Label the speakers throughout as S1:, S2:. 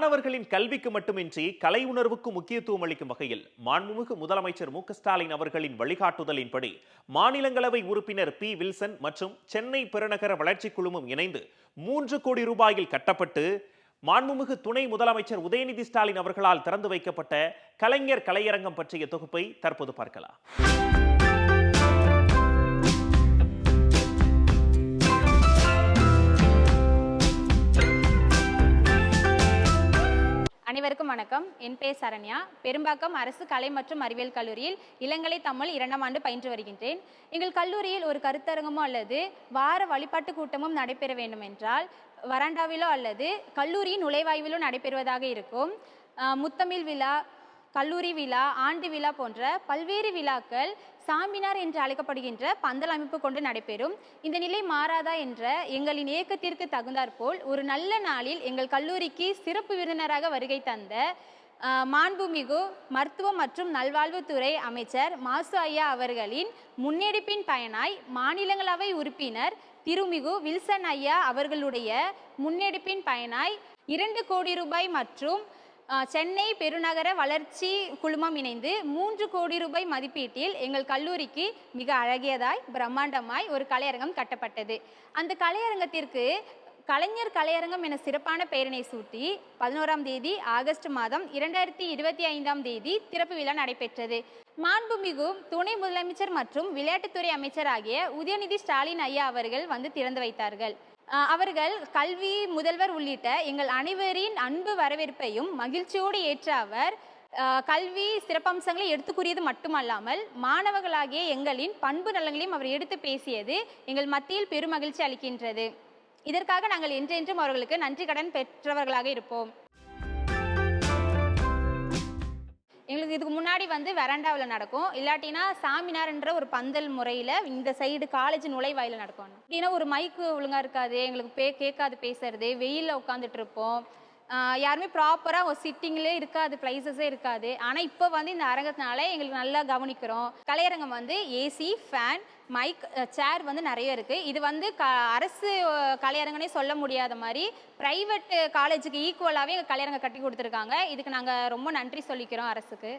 S1: மாணவர்களின் கல்விக்கு மட்டுமின்றி கலை உணர்வுக்கு முக்கியத்துவம் அளிக்கும் வகையில் மாண்புமிகு முதலமைச்சர் மு ஸ்டாலின் அவர்களின் வழிகாட்டுதலின்படி மாநிலங்களவை உறுப்பினர் பி. வில்சன் மற்றும் சென்னை பெருநகர வளர்ச்சிக் குழுமம் இணைந்து மூன்று கோடி ரூபாயில் கட்டப்பட்டு மாண்புமிகு துணை முதலமைச்சர் உதயநிதி ஸ்டாலின் அவர்களால் திறந்து வைக்கப்பட்ட கலைஞர் கலையரங்கம் பற்றிய தொகுப்பை தற்போது பார்க்கலாம்.
S2: அனைவருக்கும் வணக்கம். என் பேர் சரண்யா. பெரும்பாக்கம் அரசு கலை மற்றும் அறிவியல் கல்லூரியில் இளங்கலை தமிழ் இரண்டாம் ஆண்டு பயின்று வருகின்றேன். எங்கள் கல்லூரியில் ஒரு கருத்தரங்கமோ அல்லது வார வழிபாட்டு கூட்டமும் நடைபெற வேண்டும் என்றால் வராண்டாவிலோ அல்லது கல்லூரியின் நுழைவாயிலோ நடைபெறுவதாக இருக்கும். முத்தமிழ் விழா கல்லூரி விழா ஆண்டு விழா போன்ற பல்வேறு விழாக்கள் சாம்பினார் என்று அழைக்கப்படுகின்ற பந்தல் அமைப்பு கொண்டு நடைபெறும். இந்த நிலை மாறாதா என்ற எங்களின் இயக்கத்திற்கு தகுந்தாற்போல் ஒரு நல்ல நாளில் எங்கள் கல்லூரிக்கு சிறப்பு விருந்தினராக வருகை தந்த மாண்புமிகு மருத்துவம் மற்றும் நல்வாழ்வுத்துறை அமைச்சர் மாசு ஐயா அவர்களின் முன்னெடுப்பின் பயனாய் மாநிலங்களவை உறுப்பினர் திருமிகு வில்சன் ஐயா அவர்களுடைய முன்னெடுப்பின் பயனாய் இரண்டு கோடி ரூபாய் மற்றும் சென்னை பெருநகர வளர்ச்சி குழுமம் இணைந்து மூன்று கோடி ரூபாய் மதிப்பீட்டில் எங்கள் கல்லூரிக்கு மிக அழகியதாய் பிரம்மாண்டமாய் ஒரு கலையரங்கம் கட்டப்பட்டது. அந்த கலையரங்கத்திற்கு கலைஞர் கலையரங்கம் என சிறப்பான பெயரினை சூட்டி பதினோராம் தேதி ஆகஸ்ட் மாதம் இரண்டாயிரத்தி இருபத்தி ஐந்தாம் தேதி திறப்பு விழா நடைபெற்றது. மாண்புமிகு துணை முதலமைச்சர் மற்றும் விளையாட்டுத்துறை அமைச்சர் ஆகிய உதயநிதி ஸ்டாலின் ஐயா அவர்கள் வந்து திறந்து வைத்தார்கள். அவர்கள் கல்வி முதல்வர் உள்ளிட்ட எங்கள் அனைவரின் அன்பு வரவேற்பையும் மகிழ்ச்சியோடு ஏற்ற அவர் கல்வி சிறப்பம்சங்களை எடுத்துக்கூறியது மட்டுமல்லாமல் மாணவர்களாகிய எங்களின் பண்பு நலங்களையும் அவர் எடுத்து பேசியது எங்கள் மத்தியில் பெருமகிழ்ச்சி அளிக்கின்றது. இதற்காக நாங்கள் என்றென்றும் அவர்களுக்கு நன்றி கடன் பெற்றவர்களாக இருப்போம். எங்களுக்கு இதுக்கு முன்னாடி வந்து வெராண்டாவில் நடக்கும். இல்லாட்டினா சாமினார்ன்ற ஒரு பந்தல் முறையில் இந்த சைடு காலேஜ் நுழைவாயில் நடக்கும். இல்லைன்னா ஒரு மைக்கு ஒழுங்காக இருக்காது எங்களுக்கு பே கேட்காது பேசுறது வெயிலில் உட்காந்துட்டு இருப்போம். யாருமே ப்ராப்பராக ஒரு சிட்டிங்லேயே இருக்காது ப்ளைஸஸே இருக்காது. ஆனால் இப்போ வந்து இந்த அரங்கத்தினால எங்களுக்கு நல்லா கவனிக்கிறோம். கலையரங்கம் வந்து ஏசி ஃபேன் மைக் சேர் வந்து நிறைய இருக்குது இது வந்து க அரசு கலையரங்கனே சொல்ல முடியாத மாதிரி ப்ரைவேட் காலேஜுக்கு ஈக்குவலாகவே எங்கள் கலையரங்கம் கட்டி கொடுத்துருக்காங்க. இதுக்கு நாங்கள் ரொம்ப நன்றி சொல்லிக்கிறோம் அரசுக்கு.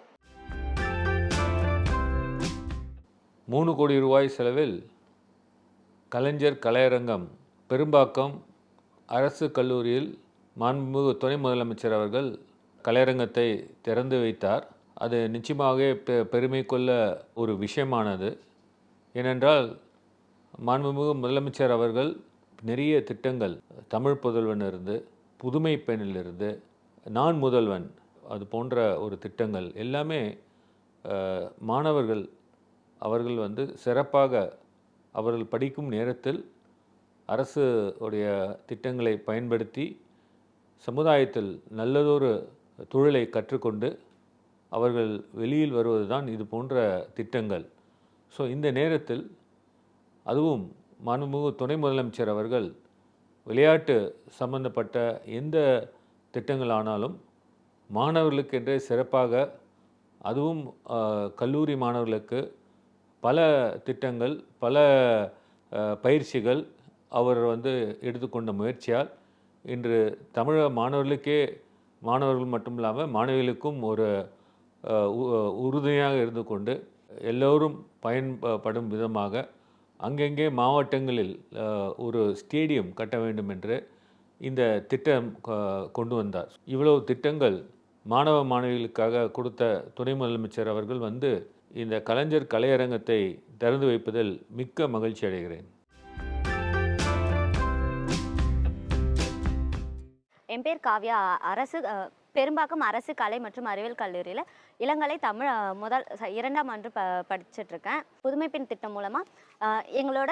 S3: மூணு கோடி ரூபாய் செலவில் கலைஞர் கலையரங்கம் பெரும்பாக்கம் அரசு கல்லூரியில் மாண்புமிகு துணை முதலமைச்சர் அவர்கள் கலையரங்கத்தை திறந்து வைத்தார். அது நிச்சயமாக பெ பெருமை கொள்ள ஒரு விஷயமானது. ஏனென்றால் மாண்புமிகு முதலமைச்சர் அவர்கள் நிறைய திட்டங்கள் தமிழ் புதல்வனிலிருந்து புதுமை பெண்ணிலிருந்து நான் முதல்வன் அது போன்ற ஒரு திட்டங்கள் எல்லாமே மாணவர்கள் அவர்கள் வந்து சிறப்பாக அவர்கள் படிக்கும் நேரத்தில் அரசு உடைய திட்டங்களை பயன்படுத்தி சமுதாயத்தில் நல்லதொரு தொழிலை கற்றுக்கொண்டு அவர்கள் வெளியில் வருவது தான் இது போன்ற திட்டங்கள். ஸோ இந்த நேரத்தில் அதுவும் மாண்புமிகு துணை முதலமைச்சர் அவர்கள் விளையாட்டு சம்பந்தப்பட்ட எந்த திட்டங்களானாலும் மாணவர்களுக்கென்றே சிறப்பாக அதுவும் கல்லூரி மாணவர்களுக்கு பல திட்டங்கள் பல பயிற்சிகள் அவர் வந்து எடுத்துக்கொண்ட முயற்சியால் இன்று தமிழக மாணவர்களுக்கே மாணவர்கள் மட்டும் இல்லாமல் மாணவிகளுக்கும் ஒரு உ- உறுதுணையாக இருந்து கொண்டு எல்லோரும் பயன்படும் விதமாக அங்கங்கே மாவட்டங்களில் ஒரு ஸ்டேடியம் கட்ட வேண்டும் என்று இந்த திட்டம் கொண்டு வந்தார். இவ்வளவு திட்டங்கள் மாணவ மாணவிகளுக்காக கொடுத்த துணை முதலமைச்சர் அவர்கள் வந்து இந்த கலைஞர் கலையரங்கத்தை திறந்து வைப்பதில் மிக்க மகிழ்ச்சி அடைகிறேன்.
S4: என் பேர் காவ்யா. அரசு பெரும்பாக்கம் அரசு கலை மற்றும் அறிவியல் கல்லூரியில் இளங்கலை தமிழ் முதல் ச- இரண்டாம் ஆண்டு ப படிச்சுட்டு இருக்கேன் புதுமை பெண் திட்டம் மூலமாக எங்களோட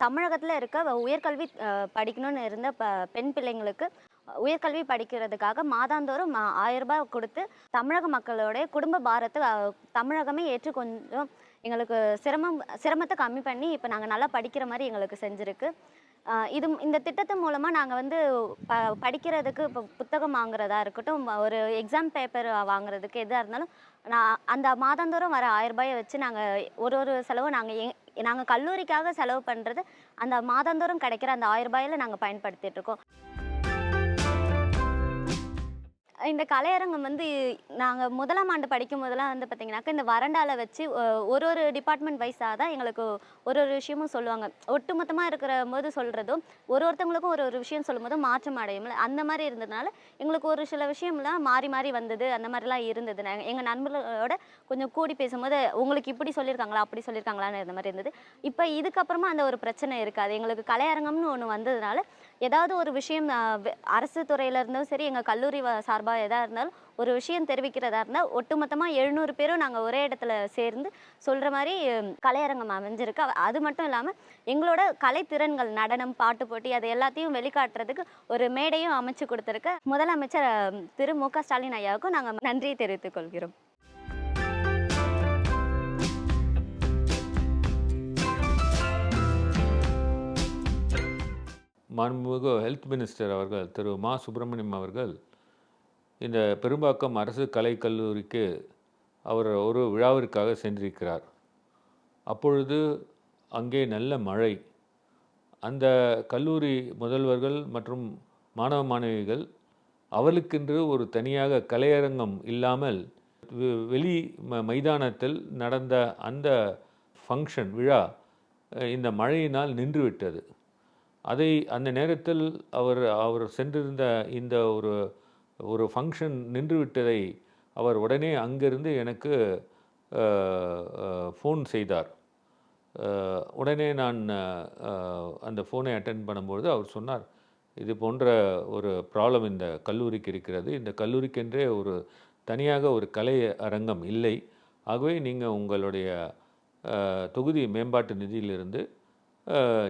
S4: தமிழகத்தில் இருக்க உயர்கல்வி படிக்கணும்னு இருந்த ப பெண் பிள்ளைங்களுக்கு உயர்கல்வி படிக்கிறதுக்காக மாதாந்தோறும் ஆயிரம் ரூபாய் கொடுத்து தமிழக மக்களுடைய குடும்ப பாரத்தை தமிழகமே ஏற்று கொஞ்சம் எங்களுக்கு சிரமம் சிரமத்தை கம்மி பண்ணி இப்போ நாங்கள் நல்லா படிக்கிற மாதிரி எங்களுக்கு செஞ்சுருக்கு. இது இந்த திட்டத்து மூலமாக நாங்கள் வந்து ப படிக்கிறதுக்கு இப்போ புத்தகம் வாங்குறதா இருக்கட்டும் ஒரு எக்ஸாம் பேப்பர் வாங்குறதுக்கு எதாக இருந்தாலும் நான் அந்த மாதந்தோறும் வர ஆயிரம் ரூபாயை வச்சு நாங்கள் ஒரு ஒரு செலவும் நாங்கள் எங் நாங்கள் கல்லூரிக்காக செலவு பண்ணுறது அந்த மாதந்தோறும் கிடைக்கிற அந்த ஆயிரம் ரூபாயில நாங்கள் பயன்படுத்திகிட்ருக்கோம் இருக்கோம். இந்த கலையரங்கம் வந்து நாங்கள் முதலாம் ஆண்டு படிக்கும் போதெல்லாம் வந்து பார்த்தீங்கன்னாக்கா இந்த வறண்டாவில் வச்சு ஒரு ஒரு டிபார்ட்மெண்ட் வைஸாக தான் எங்களுக்கு ஒரு ஒரு விஷயமும் சொல்லுவாங்க. ஒட்டுமொத்தமாக இருக்கிற போது சொல்கிறதும் ஒரு ஒருத்தவங்களுக்கும் ஒரு ஒரு விஷயம் சொல்லும்போது மாற்றம் அடையும்ல. அந்த மாதிரி இருந்ததுனால எங்களுக்கு ஒரு சில விஷயம்லாம் மாறி மாறி வந்தது. அந்த மாதிரிலாம் இருந்தது. நாங்கள் எங்கள் நண்பர்களோட கொஞ்சம் கூடி பேசும்போது உங்களுக்கு இப்படி சொல்லியிருக்காங்களா? அப்படி சொல்லியிருக்காங்களான்னு இந்த மாதிரி இருந்தது. இப்போ இதுக்கப்புறமா அந்த ஒரு பிரச்சனை இருக்காது. எங்களுக்கு கலையரங்கம்னு ஒன்று வந்ததுனால ஏதாவது ஒரு விஷயம் அரசு துறையில இருந்தும் சரி எங்கள் கல்லூரி சார்பாக எதாக இருந்தாலும் ஒரு விஷயம் தெரிவிக்கிறதா இருந்தால் ஒட்டுமொத்தமாக எழுநூறு பேரும் நாங்கள் ஒரே இடத்துல சேர்ந்து சொல்கிற மாதிரி கலையரங்கம் அமைஞ்சிருக்கு. அது மட்டும் இல்லாமல் எங்களோட கலைத்திறன்கள் நடனம் பாட்டு போட்டி அது எல்லாத்தையும் வெளிக்காட்டுறதுக்கு ஒரு மேடையும் அமைச்சு கொடுத்துருக்க. முதலமைச்சர் திரு மு க ஸ்டாலின் ஐயாவுக்கும் நாங்கள் நன்றியை தெரிவித்துக் கொள்கிறோம்.
S3: மாண்புமிகு ஹெல்த் மினிஸ்டர் அவர்கள் திரு மா. சுப்பிரமணியம் அவர்கள் இந்த பெரும்பாக்கம் அரசு கலைக்கல்லூரிக்கு அவர் ஒரு விழாவிற்காக சென்றிருக்கிறார். அப்பொழுது அங்கே நல்ல மழை. அந்த கல்லூரி முதல்வர்கள் மற்றும் மாணவ மாணவிகள் அவளுக்கென்று ஒரு தனியாக கலையரங்கம் இல்லாமல் வெ- வெளி ம- மைதானத்தில் நடந்த அந்த ஃபங்க்ஷன் விழா இந்த மழையினால் நின்றுவிட்டது. அதை அந்த நேரத்தில் அவர் அவர் சென்றிருந்த இந்த ஒரு ஒரு ஃபங்க்ஷன் நின்றுவிட்டதை அவர் உடனே அங்கிருந்து எனக்கு ஃபோன் செய்தார். உடனே நான் அந்த ஃபோனை அட்டன் பண்ணும்பொழுது அவர் சொன்னார் இது போன்ற ஒரு ப்ராப்ளம் இந்த கல்லூரிக்கு இருக்கிறது. இந்த கல்லூரிக்கென்றே ஒரு தனியாக ஒரு கலை அரங்கம் இல்லை. ஆகவே நீங்கள் உங்களுடைய தொகுதி மேம்பாட்டு நிதியிலிருந்து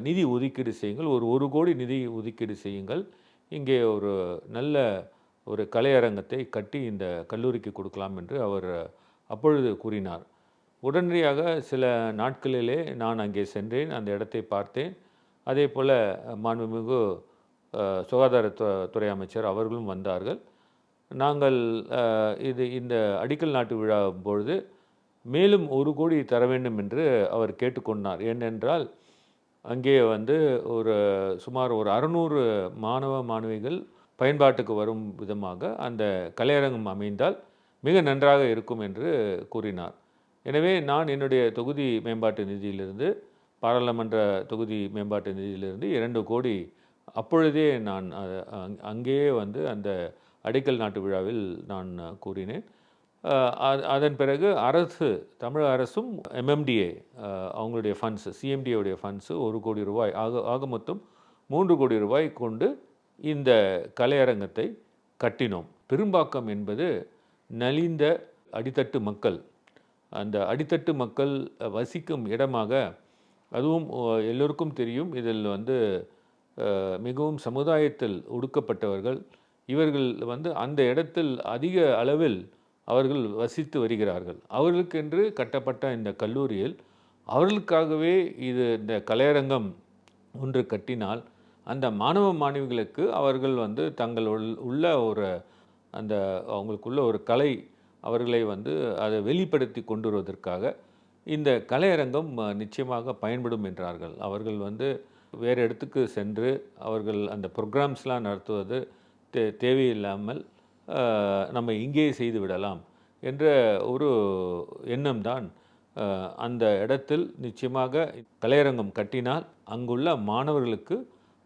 S3: நிதி ஒதுக்கீடு செய்யுங்கள். ஒரு ஒரு கோடி நிதி ஒதுக்கீடு செய்யுங்கள். இங்கே ஒரு நல்ல ஒரு கலையரங்கத்தை கட்டி இந்த கல்லூரிக்கு கொடுக்கலாம் என்று அவர் அப்பொழுது கூறினார். உடனடியாக சில நாட்களிலே நான் அங்கே சென்றேன். அந்த இடத்தை பார்த்தேன். அதே போல் மாண்புமிகு சுகாதாரத்துறை துறை அமைச்சர் அவர்களும் வந்தார்கள். நாங்கள் இது இந்த அடிக்கல் நாட்டு விழா பொழுது மேலும் ஒரு கோடி தர வேண்டும் என்று அவர் கேட்டுக்கொண்டார். ஏனென்றால் அங்கே வந்து ஒரு சுமார் ஒரு அறுநூறு மாணவ மாணவிகள் பயன்பாட்டுக்கு வரும் விதமாக அந்த கலையரங்கம் அமைந்தால் மிக நன்றாக இருக்கும் என்று கூறினார். எனவே நான் என்னுடைய தொகுதி மேம்பாட்டு நிதியிலிருந்து பாராளுமன்ற தொகுதி மேம்பாட்டு நிதியிலிருந்து இரண்டு கோடி அப்பொழுதே நான் அங்- அங்கேயே வந்து அந்த அடிக்கல் நாட்டு விழாவில் நான் கூறினேன். அதன் பிறகு அரசு தமிழக அரசும் எம்எம்டிஏ அவங்களுடைய ஃபண்ட்ஸ் சிஎம்டிஏவுடைய ஃபண்ட்ஸு ஒரு கோடி ரூபாய் ஆக ஆக மொத்தம் மூன்று கோடி ரூபாய் கொண்டு இந்த கலையரங்கத்தை கட்டினோம். பெரும்பாக்கம் என்பது நலிந்த அடித்தட்டு மக்கள். அந்த அடித்தட்டு மக்கள் வசிக்கும் இடமாக அதுவும் எல்லோருக்கும் தெரியும். இதில் வந்து மிகவும் சமுதாயத்தில் ஒடுக்கப்பட்டவர்கள். இவர்கள் வந்து அந்த இடத்தில் அதிக அளவில் அவர்கள் வசித்து வருகிறார்கள். அவர்களுக்கென்று கட்டப்பட்ட இந்த கல்லூரியில் அவர்களுக்காகவே இது இந்த கலையரங்கம் ஒன்று கட்டினால் அந்த மாணவ மாணவிகளுக்கு அவர்கள் வந்து தங்கள் உள்- உள்ள ஒரு அந்த அவங்களுக்குள்ள ஒரு கலை அவர்களை வந்து அதை வெளிப்படுத்தி கொண்டு வருவதற்காக இந்த கலையரங்கம் நிச்சயமாக பயன்படும் என்றார்கள். அவர்கள் வந்து வேறு இடத்துக்கு சென்று அவர்கள் அந்த ப்ரோக்ராம்ஸ்லாம் நடத்துவது தே தேவையில்லாமல் நம்ம இங்கேயே செய்து விடலாம். என்ற ஒரு எண்ணம்தான் அந்த இடத்தில் நிச்சயமாக கலையரங்கம் கட்டினால் அங்குள்ள மாணவர்களுக்கு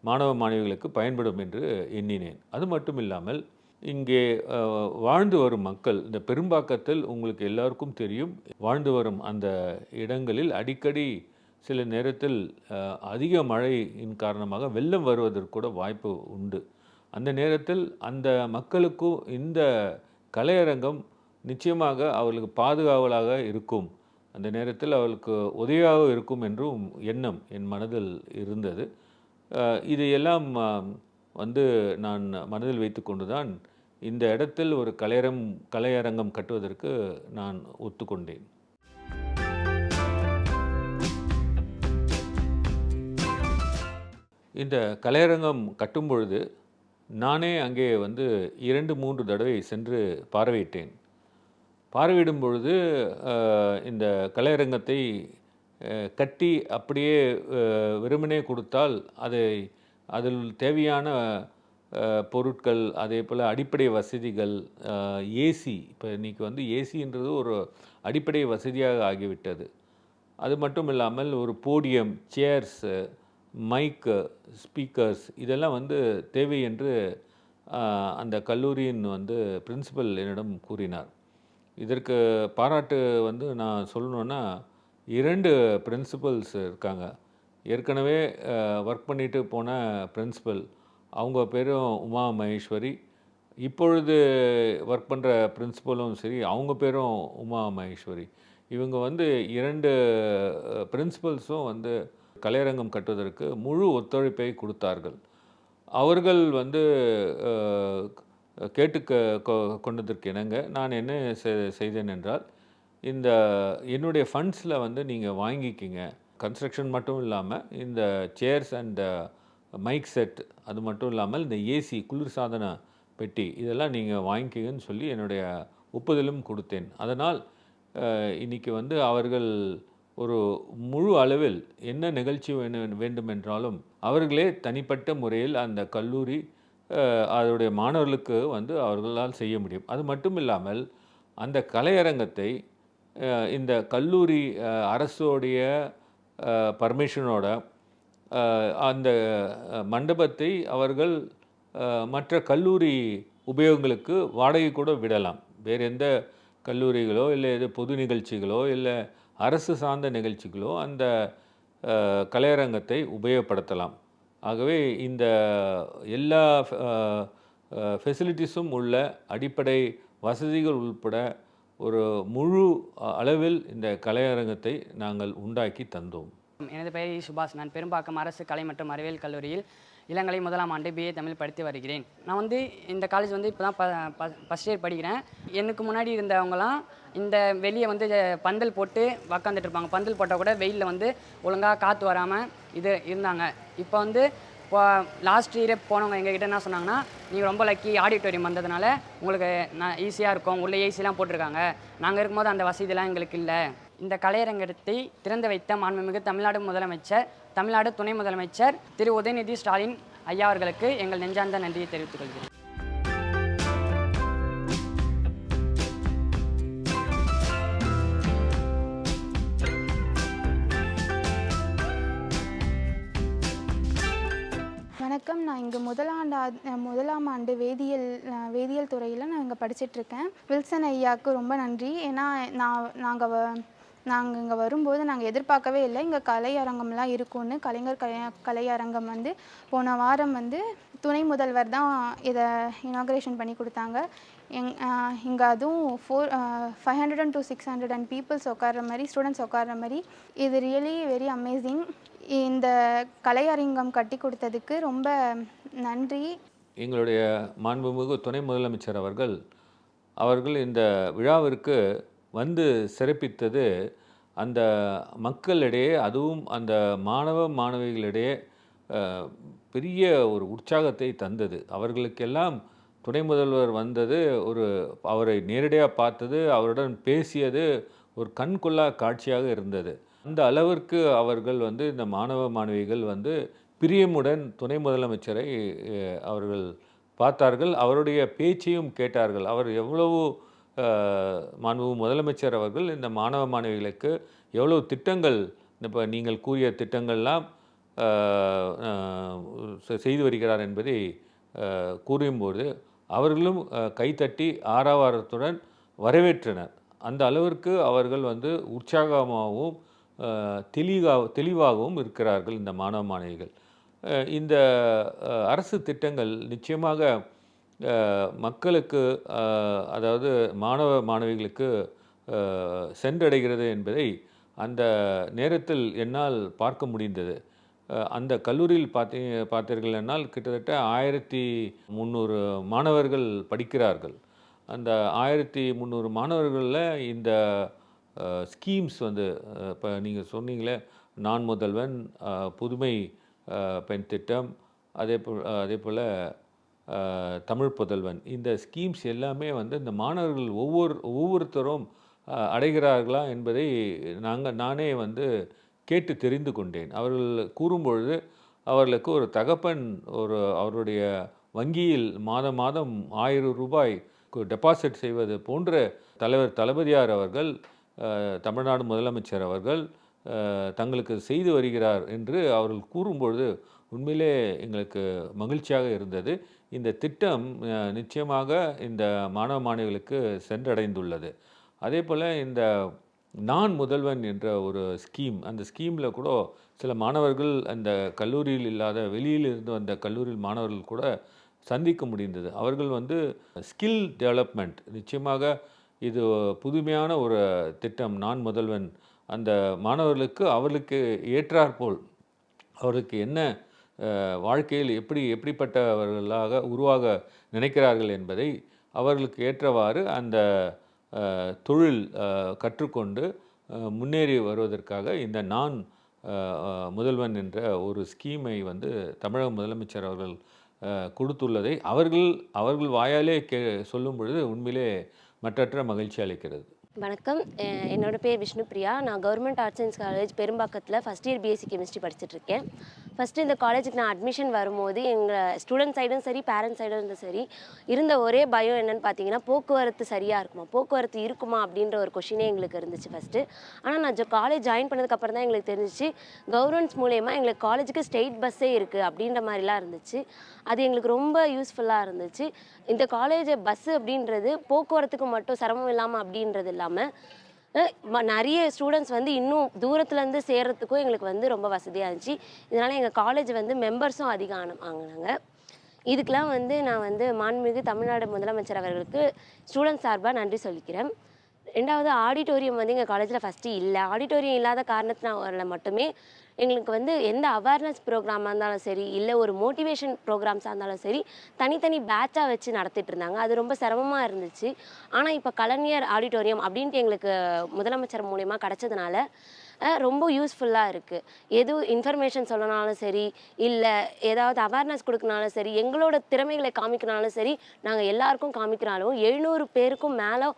S3: மாணவ மாணவிகளுக்கு பயன்படும் என்று எண்ணினேன். அது மட்டும் இல்லாமல் இங்கே வாழ்ந்து வரும் மக்கள் இந்த பெரும்பாக்கத்தில் உங்களுக்கு எல்லாருக்கும் தெரியும் வாழ்ந்து வரும் அந்த இடங்களில் அடிக்கடி சில நேரத்தில் அதிக மழையின் காரணமாக வெள்ளம் வருவதற்கு கூட வாய்ப்பு உண்டு. அந்த நேரத்தில் அந்த மக்களுக்கும் இந்த கலையரங்கம் நிச்சயமாக அவர்களுக்கு பாதுகாவலாக இருக்கும். அந்த நேரத்தில் அவளுக்கு உதவியாக இருக்கும் என்றும் எண்ணம் என் மனதில் இருந்தது. இதையெல்லாம் இது எல்லாம் வந்து நான் மனதில் வைத்துக்கொண்டு தான் இந்த இடத்தில் ஒரு கலையரம் கலையரங்கம் கட்டுவதற்கு நான் ஒத்துக்கொண்டேன். இந்த கலையரங்கம் கட்டும் பொழுது நானே அங்கே வந்து இரண்டு மூன்று தடவை சென்று பார்வையிட்டேன். பார்வையிடும் பொழுது இந்த கலையரங்கத்தை கட்டி அப்படியே வெறுமனே கொடுத்தால் அதை அதில் தேவையான பொருட்கள் அதே போல் அடிப்படை வசதிகள் ஏசி இப்போ இன்றைக்கி வந்து ஏசின்றது ஒரு அடிப்படை வசதியாக ஆகிவிட்டது. அது மட்டும் இல்லாமல் ஒரு போடியம் சேர்ஸு மைக்கு ஸ்பீக்கர்ஸ் இதெல்லாம் வந்து தேவை என்று அந்த கல்லூரியின் வந்து பிரின்சிபல் என்னிடம் கூறினார். இதற்கு பாராட்டு வந்து நான் சொல்லணுன்னா இரண்டு பிரின்சிபல்ஸ் இருக்காங்க. ஏற்கனவே ஒர்க் பண்ணிட்டு போன பிரின்சிபல் அவங்க பேரும் உமா மகேஸ்வரி. இப்பொழுது ஒர்க் பண்ணுற பிரின்சிபலும் சரி அவங்க பேரும் உமா மகேஸ்வரி. இவங்க வந்து இரண்டு பிரின்சிபல்ஸும் வந்து கலையரங்கம் கட்டுவதற்கு முழு ஒத்துழைப்பை கொடுத்தார்கள். அவர்கள் வந்து கேட்டுக்க கேட்டு கொ- கொண்டதற்கு இணங்க நான் என்ன செ- செய்தேன் என்றால் இந்த என்னுடைய ஃபண்ட்ஸில் வந்து நீங்கள் வாங்கிக்கிங்க. கன்ஸ்ட்ரக்ஷன் மட்டும் இல்லாமல் இந்த சேர்ஸ் அண்ட் மைக் செட் அது மட்டும் இல்லாமல் இந்த ஏசி குளிர்சாதன பெட்டி இதெல்லாம் நீங்கள் வாங்கிக்கிங்கன்னு சொல்லி என்னுடைய ஒப்புதலும் கொடுத்தேன். அதனால் இன்றைக்கி வந்து அவர்கள் ஒரு முழு அளவில் என்ன நிகழ்ச்சி வேணும் வேண்டுமென்றாலும் அவர்களே தனிப்பட்ட முறையில் அந்த கல்லூரி அதனுடைய மாணவர்களுக்கு வந்து அவர்களால் செய்ய முடியும். அது மட்டும் இல்லாமல் அந்த கலையரங்கத்தை இந்த கல்லூரி அரசோடைய பர்மிஷனோட அந்த மண்டபத்தை அவர்கள் மற்ற கல்லூரி உபயோகங்களுக்கு வாடகை கூட விடலாம். வேறு எந்த கல்லூரிகளோ இல்லை எது பொது நிகழ்ச்சிகளோ இல்லை அரசு சார்ந்த நிகழ்ச்சிகளோ அந்த கலையரங்கத்தை உபயோகப்படுத்தலாம். ஆகவே இந்த எல்லா ஃபெசிலிட்டிஸும் உள்ள அடிப்படை வசதிகள் உள்பட ஒரு முழு அளவில் இந்த கலையரங்கத்தை நாங்கள் உண்டாக்கி தந்தோம்.
S5: எனது பெயர் சுபாஷ். நான் பெரும்பாக்கம் அரசு கலை மற்றும் அறிவியல் கல்லூரியில் இளங்கலை முதலாம் ஆண்டு பிஏ தமிழ் படித்து வருகிறேன். நான் வந்து இந்த காலேஜ் வந்து இப்போ தான் ஃபஸ்ட் இயர் படிக்கிறேன். எனக்கு முன்னாடி இருந்தவங்களாம் இந்த வெளியே வந்து பந்தல் போட்டு உக்காந்துட்டு இருப்பாங்க. பந்தல் போட்டால் கூட வெயிலில் வந்து ஒழுங்காக காற்று வராமல் இது இருந்தாங்க. இப்போ வந்து இப்போ லாஸ்ட் இயரே போனவங்க எங்ககிட்ட என்ன சொன்னாங்கன்னா நீங்கள் ரொம்ப லக்கி ஆடிட்டோரியம் வந்ததுனால உங்களுக்கு நான் ஈஸியாக இருக்கும். உள்ளே ஏசிலாம் போட்டிருக்காங்க. நாங்கள் இருக்கும்போது அந்த வசதிலாம் எங்களுக்கு இல்லை. இந்த கலையரங்கத்தை திறந்து வைத்த மாண்புமிகு தமிழ்நாடு முதலமைச்சர் தமிழ்நாடு துணை முதலமைச்சர் திரு. உதயநிதி ஸ்டாலின் ஐயா அவர்களுக்கு எங்கள் நெஞ்சார்ந்த நன்றியை தெரிவித்துக் கொள்கிறேன்.
S6: வணக்கம். நான் இங்கே முதலாண்டு முதலாம் ஆண்டு வேதியியல் வேதியியல் துறையில் நான் இங்கே படிச்சிட்ருக்கேன் வில்சன் ஐயாவுக்கு ரொம்ப நன்றி. ஏன்னா நான் நாங்கள் வ நாங்கள் இங்கே வரும்போது நாங்கள் எதிர்பார்க்கவே இல்லை. இங்கே கலையரங்கம்லாம் இருக்கும்னு கலைஞர் கலை கலையரங்கம் வந்து போன வாரம் வந்து துணை முதல்வர் தான் இதை இனாக்ரேஷன் பண்ணி கொடுத்தாங்க. எங் இங்கே அதுவும் four five hundred and two six hundred and peoples உட்கார்ற மாதிரி ஸ்டூடெண்ட்ஸ் உட்கார்ற மாதிரி இது ரியலி வெரி அமேசிங் இந்த கலையரங்கம் கட்டி கொடுத்ததுக்கு ரொம்ப நன்றி.
S3: எங்களுடைய மாண்புமிகு துணை முதலமைச்சர் அவர்கள் அவர்கள் இந்த விழாவிற்கு வந்து சிறப்பித்தது அந்த மக்களிடையே அதுவும் அந்த மாணவ மாணவிகளிடையே பெரிய ஒரு உற்சாகத்தை தந்தது. அவர்களுக்கெல்லாம் துணை முதல்வர் வந்தது ஒரு அவரை நேரடியாக பார்த்தது அவருடன் பேசியது ஒரு கண்கொள்ளா காட்சியாக இருந்தது. அந்த அளவிற்கு அவர்கள் வந்து இந்த மாணவ மாணவிகள் வந்து பிரியமுடன் துணை முதலமைச்சரை அவர்கள் பார்த்தார்கள். அவருடைய பேச்சையும் கேட்டார்கள். அவர் எவ்வளவு மாண்பு முதலமைச்சர் அவர்கள் இந்த மாணவ மாணவிகளுக்கு எவ்வளோ திட்டங்கள் இப்போ நீங்கள் கூறிய திட்டங்கள்லாம் செய்து வருகிறார் என்பதை கூறும்போது அவர்களும் கைத்தட்டி ஆரவாரத்துடன் வரவேற்றனர். அந்த அளவிற்கு அவர்கள் வந்து உற்சாகமாகவும் தெளிவாக தெளிவா தெளிவாகவும் இருக்கிறார்கள் இந்த மாணவ மாணவிகள். இந்த அரசு திட்டங்கள் நிச்சயமாக மக்களுக்கு அதாவது மாணவ மாணவிகளுக்கு சென்றடைகிறது என்பதை அந்த நேரத்தில் என்னால் பார்க்க முடிந்தது. அந்த கல்லூரியில் பார்த்தீ பார்த்தீர்கள் என்னால் கிட்டத்தட்ட ஆயிரத்தி முந்நூறு மாணவர்கள் படிக்கிறார்கள். அந்த ஆயிரத்தி முந்நூறு மாணவர்களில் இந்த ஸ்கீம்ஸ் வந்து இப்போ நீங்கள் சொன்னீங்களே நான் முதல்வன் புதுமை பெண் திட்டம் அதே போல் அதே போல் தமிழ் புதல்வன். இந்த ஸ்கீம்ஸ் எல்லாமே வந்து இந்த மாணவர்கள் ஒவ்வொரு ஒவ்வொருத்தரும் அடைகிறார்களா என்பதை நாங்கள் நானே வந்து கேட்டு தெரிந்து கொண்டேன். அவர்கள் கூறும்பொழுது அவர்களுக்கு ஒரு தகப்பன் ஒரு அவருடைய வங்கியில் மாதம் மாதம் ஆயிரம் ரூபாய் டெபாசிட் செய்வது போன்ற தலைவர் தளபதியார் அவர்கள் தமிழ்நாடு முதலமைச்சர் அவர்கள் தங்களுக்கு செய்து வருகிறார் என்று அவர்கள் கூறும்பொழுது உண்மையிலே எங்களுக்கு மகிழ்ச்சியாக இருந்தது. இந்த திட்டம் நிச்சயமாக இந்த மாணவ மாணவிகளுக்கு சென்றடைந்துள்ளது. அதே போல் இந்த நான் முதல்வன் என்ற ஒரு ஸ்கீம் அந்த ஸ்கீமில் கூட சில மாணவர்கள் அந்த கல்லூரியில் இல்லாத வெளியில் இருந்து வந்த கல்லூரியில் மாணவர்கள் கூட சந்திக்க முடிந்தது. அவர்கள் வந்து ஸ்கில் டெவலப்மெண்ட் நிச்சயமாக இது புதுமையான ஒரு திட்டம் நான் முதல்வன். அந்த மாணவர்களுக்கு அவர்களுக்கு ஏற்றாற்போல் அவர்களுக்கு என்ன வாழ்க்கையில் எப்படி எப்படிப்பட்டவர்களாக உருவாக நினைக்கிறார்கள் என்பதை அவர்களுக்கு ஏற்றவாறு அந்த தொழில் கற்றுக்கொண்டு முன்னேறி வருவதற்காக இந்த நான் முதல்வன் என்ற ஒரு ஸ்கீமை வந்து தமிழக முதலமைச்சர் அவர்கள் கொடுத்துள்ளதை அவர்கள் அவர்கள் வாயாலே கே சொல்லும் பொழுது உண்மையிலே மற்றற்ற மகிழ்ச்சி அளிக்கிறது.
S7: வணக்கம். என்னோடய பேர் விஷ்ணுபிரியா நான் கவர்மெண்ட் ஆர்ட்ஸ் சயின்ஸ் காலேஜ் பெரும்பாக்கத்தில் ஃபஸ்ட் இயர் பிஎஸ்சி கெமிஸ்ட்ரி படிச்சுட்டு இருக்கேன் ஃபஸ்ட்டு இந்த காலேஜுக்கு நான் அட்மிஷன் வரும்போது எங்கள் ஸ்டூடெண்ட் சைடும் சரி பேரண்ட்ஸ் சைடும் இருந்தும் சரி இருந்த ஒரே பயம் என்னென்னு பார்த்தீங்கன்னா போக்குவரத்து சரியாக இருக்குமா? போக்குவரத்து இருக்குமா? அப்படின்ற ஒரு கொஷினே எங்களுக்கு இருந்துச்சு ஃபஸ்ட்டு ஆனால் நான் காலேஜ் ஜாயின் பண்ணதுக்கப்புறம் தான் எங்களுக்கு தெரிஞ்சிச்சு கவர்மெண்ட்ஸ் மூலயமா எங்களுக்கு காலேஜுக்கு ஸ்டேட் பஸ்ஸே இருக்குது அப்படின்ற மாதிரிலாம் இருந்துச்சு. அது எங்களுக்கு ரொம்ப யூஸ்ஃபுல்லாக இருந்துச்சு. இந்த காலேஜ் பஸ்ஸு அப்படின்றது போக்குவரத்துக்கு மட்டும் சிரமம் இல்லாமல் அப்படின்றது இல்லை. இல்லாமல் நிறைய ஸ்டூடெண்ட்ஸ் வந்து இன்னும் தூரத்துலேருந்து சேர்கிறதுக்கும் எங்களுக்கு வந்து ரொம்ப வசதியாக இருந்துச்சு. இதனால் எங்கள் காலேஜ் வந்து மெம்பர்ஸும் அதிகம் ஆன- ஆங்கினாங்க இதுக்கெலாம் வந்து நான் வந்து மாண்புமிகு தமிழ்நாடு முதலமைச்சர் அவர்களுக்கு ஸ்டூடெண்ட் சார்பாக நன்றி சொல்லிக்கிறேன். ரெண்டாவது ஆடிட்டோரியம் வந்து எங்கள் காலேஜில் ஃபஸ்ட்டு இல்லை. ஆடிட்டோரியம் இல்லாத காரணத்தினால மட்டுமே எங்களுக்கு வந்து எந்த அவேர்னஸ் ப்ரோக்ராமாக இருந்தாலும் சரி இல்லை ஒரு மோட்டிவேஷன் ப்ரோக்ராம்ஸாக இருந்தாலும் சரி தனித்தனி பேட்சாக வச்சு நடத்திட்டு இருந்தாங்க. அது ரொம்ப சிரமமாக இருந்துச்சு. ஆனால் இப்போ கலைஞர் ஆடிட்டோரியம் அப்படின்ட்டு எங்களுக்கு முதலமைச்சர் மூலயமா கிடச்சதுனால ரொம்ப யூஸ்ஃபுல்லாக இருக்குது எது இன்ஃபர்மேஷன் சொல்லனாலும் சரி இல்லை ஏதாவது அவேர்னஸ் கொடுக்கனாலும் சரி எங்களோட திறமைகளை காமிக்கனாலும் சரி நாங்கள் எல்லாருக்கும் காமிக்கிறாலும் எழுநூறு பேருக்கும் மேலே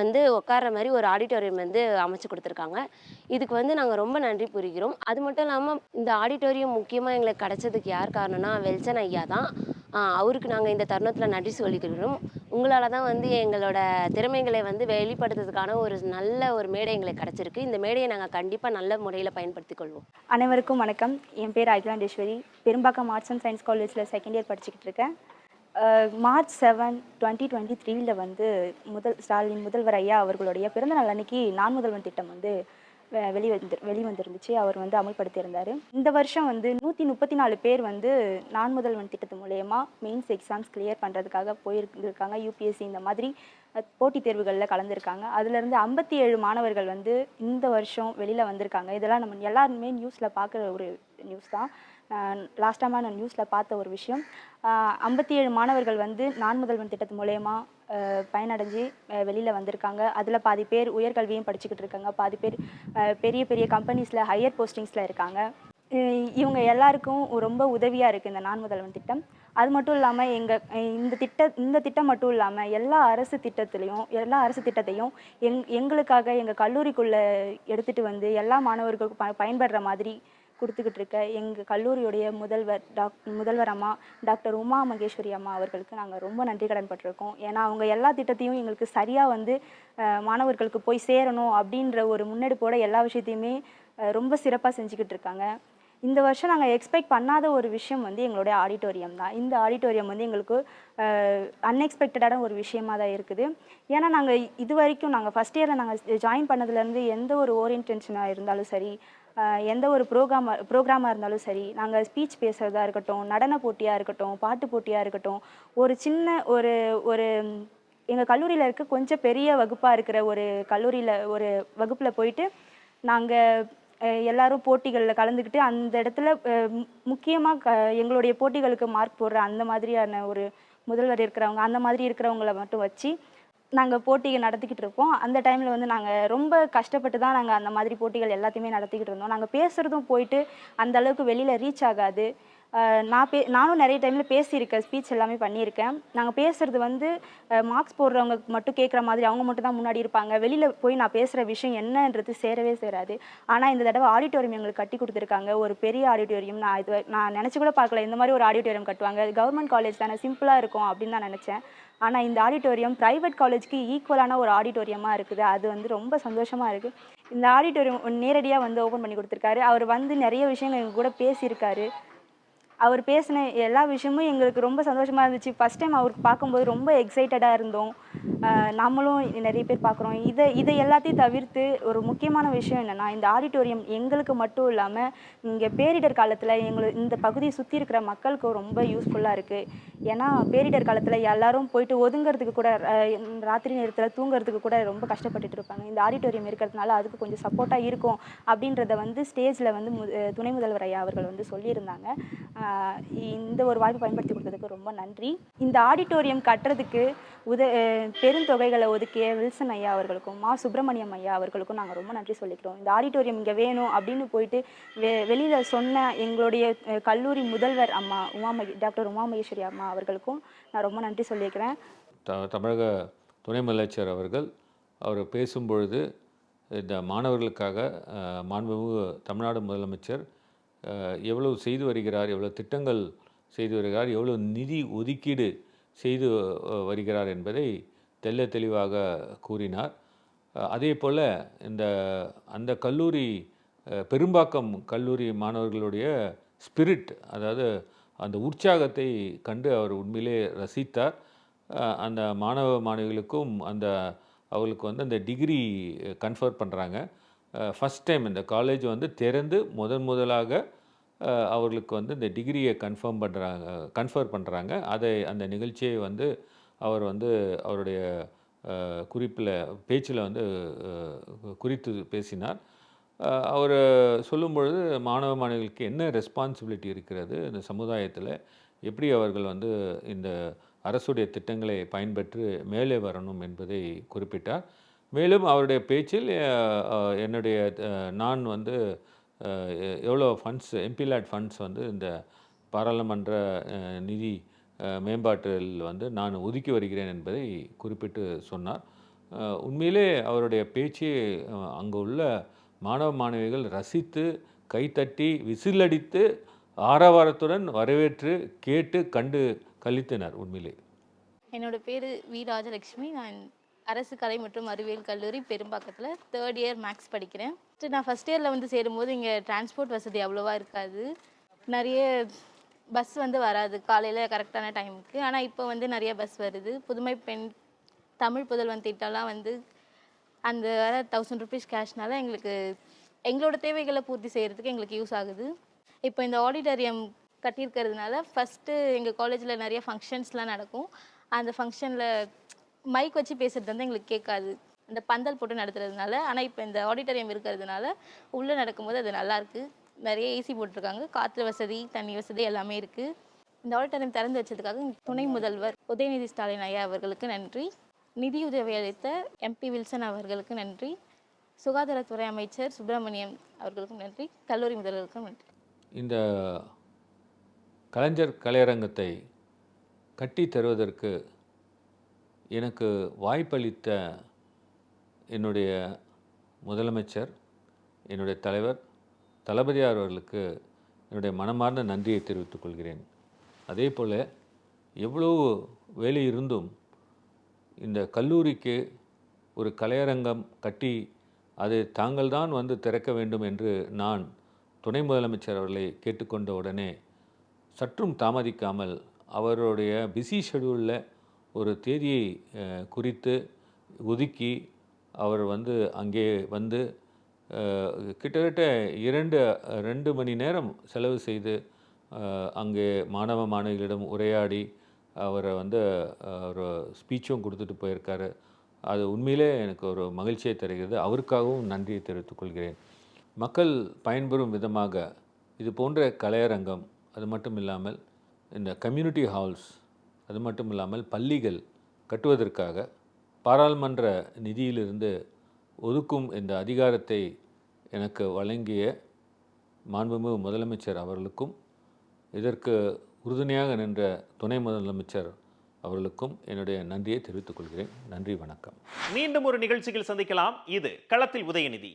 S7: வந்து உட்கார்ற மாதிரி ஒரு ஆடிட்டோரியம் வந்து அமைச்சு கொடுத்துருக்காங்க. இதுக்கு வந்து நாங்கள் ரொம்ப நன்றி புரிகிறோம். அது மட்டும் இல்லாமல் இந்த ஆடிட்டோரியம் முக்கியமாக எங்களுக்கு கிடைச்சதுக்கு யார் காரணம்னா வெல்சன் ஐயா தான். அவருக்கு நாங்கள் இந்த தருணத்தில் நன்றி சொல்லிக்கிறோம். உங்களால் தான் வந்து எங்களோட திறமைகளை வந்து வெளிப்படுத்துறதுக்கான ஒரு நல்ல ஒரு மேடை எங்களுக்கு கிடச்சிருக்கு. இந்த மேடையை நாங்கள் கண்டிப்பாக நல்ல முறையில் பயன்படுத்திக் கொள்வோம்.
S8: அனைவருக்கும் வணக்கம். என் பேர் Akilandeswari. Perumbakkam arts and science காலேஜில் செகண்ட் இயர் படிச்சுக்கிட்டு இருக்கேன். மார்ச் செவன் டுவெண்ட்டி டுவெண்ட்டி த்ரீல வந்து முதல் ஸ்டாலின் முதல்வர் ஐயா அவர்களுடைய பிறந்தநாள் அன்னைக்கு நான் முதல்வன் திட்டம் வந்து வெ- வெளிவந்து வெளிவந்திருந்துச்சு. அவர் வந்து அமல்படுத்தியிருந்தார். இந்த வருஷம் வந்து நூற்றி முப்பத்தி நாலு பேர் வந்து நான் முதல்வன் திட்டத்து மூலயமா மெயின்ஸ் எக்ஸாம்ஸ் கிளியர் பண்ணுறதுக்காக போயிருந்திருக்காங்க. யூபிஎஸ்சி இந்த மாதிரி போட்டித் தேர்வுகளில் கலந்துருக்காங்க. அதுலேருந்து ஐம்பத்தி ஏழு மாணவர்கள் வந்து இந்த வருஷம் வெளியில் வந்திருக்காங்க. இதெல்லாம் நம்ம எல்லாருமே நியூஸில் பார்க்குற ஒரு நியூஸ் தான். லாஸ்ட்டாக நான் நியூஸில் பார்த்த ஒரு விஷயம். ஐம்பத்தி ஏழு மாணவர்கள் வந்து நான் முதல்வன் திட்டத்து மூலயமா பயனடைஞ்சு வெளியில் வந்திருக்காங்க. அதில் பாதி பேர் உயர்கல்வியும் படிச்சுக்கிட்டு இருக்காங்க. பாதி பேர் பெரிய பெரிய கம்பெனிஸில் ஹையர் போஸ்டிங்ஸில் இருக்காங்க. இவங்க எல்லாருக்கும் ரொம்ப உதவியாக இருக்குது இந்த நான் முதல்வன் திட்டம். அது மட்டும் இல்லாமல் எங்கள் இந்த திட்ட இந்த திட்டம் மட்டும் இல்லாமல் எல்லா அரசு திட்டத்திலையும் எல்லா அரசு திட்டத்தையும் எங் எங்களுக்காக எங்கள் கல்லூரிக்குள்ளே எடுத்துகிட்டு வந்து எல்லா மாணவர்களுக்கும் ப பயன்படுற மாதிரி கொடுத்துக்கிட்டு இருக்க எங்கள் கல்லூரியுடைய முதல்வர் டாக் முதல்வர் அம்மா டாக்டர் உமா மகேஸ்வரி அம்மா அவர்களுக்கு நாங்கள் ரொம்ப நன்றி கடன் பட்டிருக்கோம். ஏன்னா அவங்க எல்லா திட்டத்தையும் எங்களுக்கு சரியாக வந்து மாணவர்களுக்கு போய் சேரணும் அப்படின்ற ஒரு முன்னெடுப்போட எல்லா விஷயத்தையுமே ரொம்ப சிறப்பாக செஞ்சுக்கிட்டு இருக்காங்க. இந்த வருஷம் நாங்கள் எக்ஸ்பெக்ட் பண்ணாத ஒரு விஷயம் வந்து எங்களுடைய ஆடிட்டோரியம் தான். இந்த ஆடிட்டோரியம் வந்து எங்களுக்கு அன்எக்ஸ்பெக்டடான ஒரு விஷயமா தான் இருக்குது. ஏன்னா நாங்கள் இது வரைக்கும் நாங்கள் ஃபஸ்ட் இயரில் நாங்கள் ஜாயின் பண்ணதுலேருந்து எந்த ஒரு ஓரியன்டென்ஷனாக இருந்தாலும் சரி எந்த ஒரு ப்ரோக்ராமாக ப்ரோக்ராமாக இருந்தாலும் சரி நாங்கள் ஸ்பீச் பேசுகிறதா இருக்கட்டும் நடன போட்டியாக இருக்கட்டும் பாட்டு போட்டியாக இருக்கட்டும் ஒரு சின்ன ஒரு ஒரு எங்கள் கல்லூரியில் இருக்க கொஞ்சம் பெரிய வகுப்பாக இருக்கிற ஒரு கல்லூரியில் ஒரு வகுப்பில் போயிட்டு நாங்கள் எல்லாரும் போட்டிகளில் கலந்துக்கிட்டு அந்த இடத்துல முக்கியமாக க எங்களுடைய போட்டிகளுக்கு மார்க் போடுற அந்த மாதிரியான ஒரு முதல்வர் இருக்கிறவங்க அந்த மாதிரி இருக்கிறவங்கள மட்டும் வச்சு நாங்கள் போட்டிகள் நடத்திக்கிட்டு இருப்போம் அந்த டைமில் வந்து நாங்கள் ரொம்ப கஷ்டப்பட்டு தான் நாங்கள் அந்த மாதிரி போட்டிகள் எல்லாத்தையுமே நடத்திக்கிட்டு இருந்தோம். நாங்கள் பேசுகிறதும் போயிட்டு அந்த அளவுக்கு வெளியில் ரீச் ஆகாது. நான் பே நானும் நிறைய டைமில் பேசியிருக்கேன் ஸ்பீச் எல்லாமே பண்ணியிருக்கேன். நாங்கள் பேசுகிறது வந்து மார்க்ஸ் போடுறவங்க மட்டும் கேட்குற மாதிரி அவங்க மட்டும் தான் முன்னாடி இருப்பாங்க. வெளியில் போய் நான் பேசுகிற விஷயம் என்னன்றது சேரவே சேராது. ஆனால் இந்த தடவை ஆடிட்டோரியம் எங்களுக்கு கட்டி கொடுத்துருக்காங்க. ஒரு பெரிய ஆடிட்டோரியம் நான் இது நான் நினச்சி கூட பார்க்கல. இந்த மாதிரி ஒரு ஆடிட்டோரியம் கட்டுவாங்க. கவர்மெண்ட் காலேஜ் தானே சிம்பிளாக இருக்கும் அப்படின்னு தான் நினச்சேன். ஆனால் இந்த ஆடிட்டோரியம் ப்ரைவேட் காலேஜ்க்கு ஈக்குவலான ஒரு ஆடிட்டோரியமாக இருக்குது. அது வந்து ரொம்ப சந்தோஷமாக இருக்குது இந்த ஆடிட்டோரியம் நேரடியாக வந்து ஓப்பன் பண்ணி கொடுத்துருக்காரு. அவர் வந்து நிறைய விஷயங்கள் எங்கள் கூட பேசியிருக்காரு. அவர் பேசின எல்லா விஷயமும் எங்களுக்கு ரொம்ப சந்தோஷமாக இருந்துச்சு. ஃபஸ்ட் டைம் அவருக்கு பார்க்கும்போது ரொம்ப எக்ஸைட்டடாக இருந்தோம். நம்மளும் நிறைய பேர் பார்க்குறோம். இதை இதை எல்லாத்தையும் தவிர்த்து ஒரு முக்கியமான விஷயம் என்னென்னா இந்த ஆடிட்டோரியம் எங்களுக்கு மட்டும் இல்லாமல் இங்கே பேரிடர் காலத்தில் எங்களை இந்த பகுதியை சுற்றி இருக்கிற மக்களுக்கு ரொம்ப யூஸ்ஃபுல்லாக இருக்குது ஏன்னா பேரிடர் காலத்தில் எல்லாரும் போயிட்டு ஒதுங்கிறதுக்கு கூட ராத்திரி நேரத்தில் தூங்குறதுக்கு கூட ரொம்ப கஷ்டப்பட்டுட்டு இருப்பாங்க. இந்த ஆடிட்டோரியம் இருக்கிறதுனால அதுக்கு கொஞ்சம் சப்போர்ட்டாக இருக்கும் அப்படின்றத வந்து ஸ்டேஜில் வந்து மு துணை முதல்வர் ஐயா அவர்கள் வந்து சொல்லியிருந்தாங்க. இந்த ஒரு வாய்ப்பு பயன்படுத்தி கொடுத்ததுக்கு ரொம்ப நன்றி. இந்த ஆடிட்டோரியம் கட்டுறதுக்கு உத பெருந்தொகைகளை ஒதுக்கிய வில்சன் ஐயா அவர்களுக்கும் மா சுப்பிரமணியம் ஐயா அவர்களுக்கும் நாங்கள் ரொம்ப நன்றி சொல்லிக்கிறோம். இந்த ஆடிட்டோரியம் இங்கே வேணும் அப்படின்னு போயிட்டு வெ வெளியில் சொன்ன எங்களுடைய கல்லூரி முதல்வர் அம்மா உமாமகே டாக்டர் உமாமகேஸ்வரி அம்மா அவர்களுக்கும் நான் ரொம்ப நன்றி சொல்லியிருக்கிறேன்
S3: த தமிழக துணை முதலமைச்சர் அவர்கள் அவர் பேசும்பொழுது இந்த மாணவர்களுக்காக மாண்புமிகு தமிழ்நாடு முதலமைச்சர் எவ்வளவு செய்து வருகிறார் எவ்வளோ திட்டங்கள் செய்து வருகிறார் எவ்வளவு நிதி ஒதுக்கீடு செய்து வருகிறார் என்பதை தெல்ல தெளிவாக கூறினார். அதே போல் இந்த அந்த கல்லூரி பெரும்பாக்கம் கல்லூரி மாணவர்களுடைய ஸ்பிரிட் அதாவது அந்த உற்சாகத்தை கண்டு அவர் உண்மையிலே ரசித்தார். அந்த மாணவ மாணவிகளுக்கும் அந்த அவர்களுக்கு வந்து அந்த டிகிரி கன்ஃபர் பண்ணுறாங்க ஃபஸ்ட் டைம் இந்த காலேஜ் வந்து திறந்து முதன் முதலாக அவர்களுக்கு வந்து இந்த டிகிரியை கன்ஃபார்ம் பண்ணுறாங்க கன்ஃபர் பண்ணுறாங்க அதை அந்த நிகழ்ச்சியை வந்து அவர் வந்து அவருடைய குறிப்பில் பேச்சில் வந்து குறித்து பேசினார். அவர் சொல்லும் பொழுது மாணவ மாணவிகளுக்கு என்ன ரெஸ்பான்சிபிலிட்டி இருக்கிறது இந்த சமுதாயத்தில்? எப்படி அவர்கள் வந்து இந்த அரசுடைய திட்டங்களை பயன்பெற்று மேலே வரணும் என்பதை குறிப்பிட்டார். மேலும் அவருடைய பேச்சில் என்னுடைய நான் வந்து எவ்வளோ ஃபண்ட்ஸ் எம்பிலாட் ஃபண்ட்ஸ் வந்து இந்த பாராளுமன்ற நிதி மேம்பாட்டில் வந்து நான் ஒதுக்கி வருகிறேன் என்பதை குறிப்பிட்டு சொன்னார். உண்மையிலே அவருடைய பேச்சு அங்கு உள்ள மாணவ மாணவிகள் ரசித்து கைத்தட்டி விசிலடித்து ஆரவாரத்துடன் வரவேற்று கேட்டு கண்டு கழித்தனர் உண்மையிலே.
S9: என்னோட பேர் வி. ராஜலட்சுமி. நான் அரசு கலை மற்றும் அறிவியல் கல்லூரி பெரும்பாக்கத்தில் தேர்ட் இயர் மேக்ஸ் படிக்கிறேன். First நான் ஃபஸ்ட் இயரில் வந்து சேரும்போது இங்கே டிரான்ஸ்போர்ட் வசதி அவ்வளோவா இருக்காது. நிறைய பஸ் வந்து வராது. காலையில் கரெக்டான டைமுக்கு ஆனால் இப்போ வந்து நிறைய பஸ் வருது. புதுமை பெண் தமிழ் புதல்வன் திட்டம்லாம் வந்து அந்த வர தௌசண்ட் ருபீஸ் கேஷ்னால எங்களுக்கு எங்களோட தேவைகளை பூர்த்தி செய்கிறதுக்கு எங்களுக்கு யூஸ் ஆகுது. இப்போ இந்த ஆடிட்டோரியம் கட்டியிருக்கிறதுனால ஃபஸ்ட்டு எங்கள் காலேஜில் நிறைய ஃபங்க்ஷன்ஸ்லாம் நடக்கும். அந்த ஃபங்க்ஷனில் மைக் வச்சு பேசுகிறது வந்து எங்களுக்கு கேட்காது. அந்த பந்தல் போட்டு நடத்துறதுனால ஆனால் இப்போ இந்த ஆடிட்டோரியம் இருக்கிறதுனால உள்ளே நடக்கும்போது அது நல்லாயிருக்கு நிறைய ஏசி போட்டிருக்காங்க. காற்று வசதி தண்ணி வசதி எல்லாமே இருக்குது இந்த ஆடிட்டோரியம் திறந்து வச்சதுக்காக துணை முதல்வர் உதயநிதி ஸ்டாலின் ஐயா அவர்களுக்கு நன்றி. நிதியுதவி அளித்த எம்பி வில்சன் அவர்களுக்கு நன்றி. சுகாதாரத்துறை அமைச்சர் சுப்பிரமணியம் அவர்களுக்கும் நன்றி. கல்லூரி முதல்வருக்கும் நன்றி.
S3: இந்த கலைஞர் கலையரங்கத்தை கட்டி தருவதற்கு எனக்கு வாய்ப்பளித்த என்னுடைய முதலமைச்சர் என்னுடைய தலைவர் தளபதியார் அவர்களுக்கு என்னுடைய மனமார்ந்த நன்றியை தெரிவித்துக் கொள்கிறேன். அதே போல் எவ்வளவு வேலை இருந்தும் இந்த கல்லூரிக்கு ஒரு கலையரங்கம் கட்டி அதை தாங்கள்தான் வந்து திறக்க வேண்டும் என்று நான் துணை முதலமைச்சர் அவர்களை கேட்டுக்கொண்ட உடனே சற்றும் தாமதிக்காமல் அவருடைய பிஸி ஷெடியூலில் ஒரு தேதியை குறித்து ஒதுக்கி அவர் வந்து அங்கே வந்து கிட்டத்தட்ட இரண்டு ரெண்டு மணி நேரம் செலவு செய்து அங்கே மாணவ மாணவிகளிடம் உரையாடி அவரை வந்து ஒரு ஸ்பீச்சும் கொடுத்துட்டு போயிருக்காரு. அது உண்மையிலே எனக்கு ஒரு மகிழ்ச்சியை தருகிறது. அவருக்காகவும் நன்றியை தெரிவித்துக் கொள்கிறேன். மக்கள் பயன்பெறும் விதமாக இது போன்ற கலையரங்கம் அது மட்டும் இல்லாமல் இந்த கம்யூனிட்டி ஹால்ஸ் அது மட்டும் இல்லாமல் பள்ளிகள் கட்டுவதற்காக பாராளுமன்ற நிதியிலிருந்து ஒதுக்கும் இந்த அதிகாரத்தை எனக்கு வழங்கிய மாண்புமிகு முதலமைச்சர் அவர்களுக்கும் இதற்கு உறுதுணையாக நின்ற துணை முதலமைச்சர் அவர்களுக்கும் என்னுடைய நன்றியை தெரிவித்துக் கொள்கிறேன். நன்றி வணக்கம்.
S1: மீண்டும் ஒரு நிகழ்ச்சியில் சந்திக்கலாம். இது களத்தில் உதயநிதி.